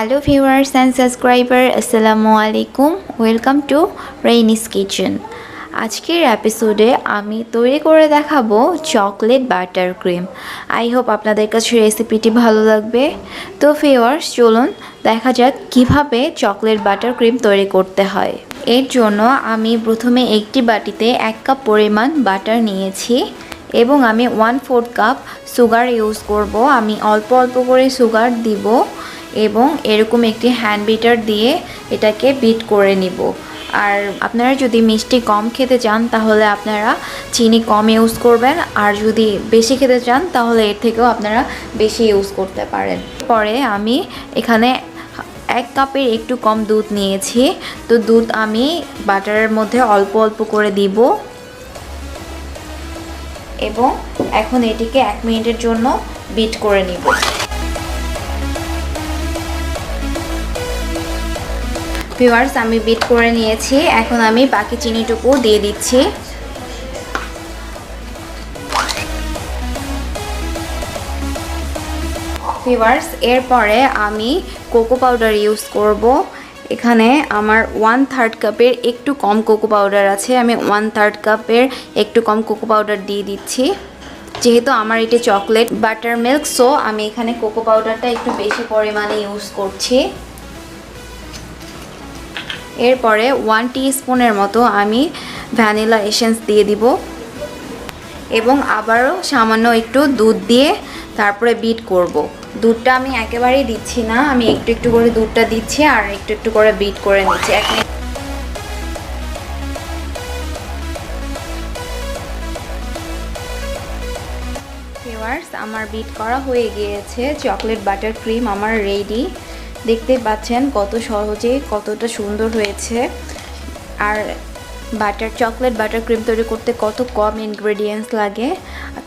Hello viewers and subscriber আসসালামু আলাইকুম welcome to রেইনিস kitchen আজকের এপিসোডে আমি তৈরি করে দেখাবো chocolate butter cream I hope আপনাদের কাছে রেসিপিটি ভালো লাগবে। তো ভিউয়ার্স চলুন দেখা যাক কীভাবে চকলেট বাটার ক্রিম তৈরি করতে হয়। এর জন্য আমি প্রথমে একটি বাটিতে এক কাপ পরিমাণ বাটার নিয়েছি এবং আমি one fourth cup sugar use করব। আমি অল্প অল্প করে সুগার দিব। এবং এরকম একটি হ্যান্ড বিটার দিয়ে এটাকে বিট করে নিব। আর আপনারা যদি মিষ্টি কম খেতে চান, তাহলে আপনারা চিনি কম ইউজ করবেন। আর যদি বেশি খেতে চান, তাহলে এর থেকেও আপনারা বেশি ইউজ করতে পারেন। পরে আমি এখানে এক কাপের একটু কম দুধ নিয়েছি। তো দুধ আমি বাটারের মধ্যে অল্প অল্প করে দিব। এবং এখন এটিকে এক মিনিটের জন্য বিট করে নিব। ভিউয়ার্স আমি বিট করে নিয়েছি। এখন আমি বাকি চিনিটুকু দিয়ে দিচ্ছি। ভিউয়ার্স এরপরে আমি কোকো পাউডার ইউজ করব। এখানে আমার ওয়ান থার্ড কাপের একটু কম কোকো পাউডার আছে। আমি ওয়ান থার্ড কাপের একটু কম কোকো পাউডার দিয়ে দিচ্ছি। যেহেতু আমার এটি চকলেট বাটার মিল্ক সো আমি এখানে কোকো পাউডারটা একটু বেশি পরিমাণে ইউজ করছি। এরপরে ওয়ান স্পুনের মতো আমি ভ্যানিলা এসেন্স দিয়ে দিব। এবং আবারও সামান্য একটু দুধ দিয়ে তারপরে বিট করব। দুধটা আমি একেবারেই দিচ্ছি না, আমি একটু একটু করে দুধটা দিচ্ছি আর একটু একটু করে বিট করে নিচ্ছি। এক আমার বিট করা হয়ে গিয়েছে। চকলেট বাটার ক্রিম আমার রেডি দেখতে পাচ্ছেন কত সহজে, কতটা সুন্দর হয়েছে। আর বাটার, চকলেট বাটার ক্রিম তৈরি করতে কত কম ইনগ্রেডিয়েন্টস লাগে।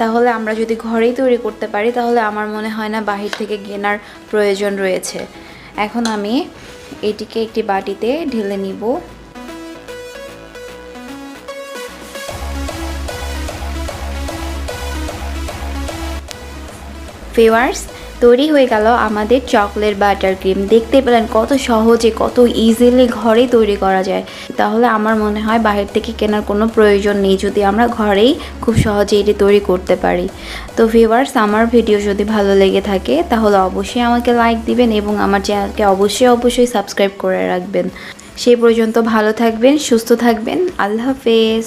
তাহলে আমরা যদি ঘরেই তৈরি করতে পারি, তাহলে আমার মনে হয় না বাহির থেকে কেনার প্রয়োজন রয়েছে। এখন আমি এটিকে একটি বাটিতে ঢেলে নিব। ফেওয়ার্স তৈরি হয়ে গেল আমাদের চকলেট বাটার ক্রিম। দেখতে পেলেন কত সহজে, কত ইজিলি ঘরেই তৈরি করা যায়। তাহলে আমার মনে হয় বাইরে থেকে কেনার কোনো প্রয়োজন নেই, যদি আমরা ঘরেই খুব সহজে এটি তৈরি করতে পারি। তো ভিউয়ার্স আমার ভিডিও যদি ভালো লেগে থাকে, তাহলে অবশ্যই আমাকে লাইক দিবেন এবং আমার চ্যানেলকে অবশ্যই অবশ্যই সাবস্ক্রাইব করে রাখবেন। সেই পর্যন্ত ভালো থাকবেন, সুস্থ থাকবেন। আল্লাহ হাফেজ।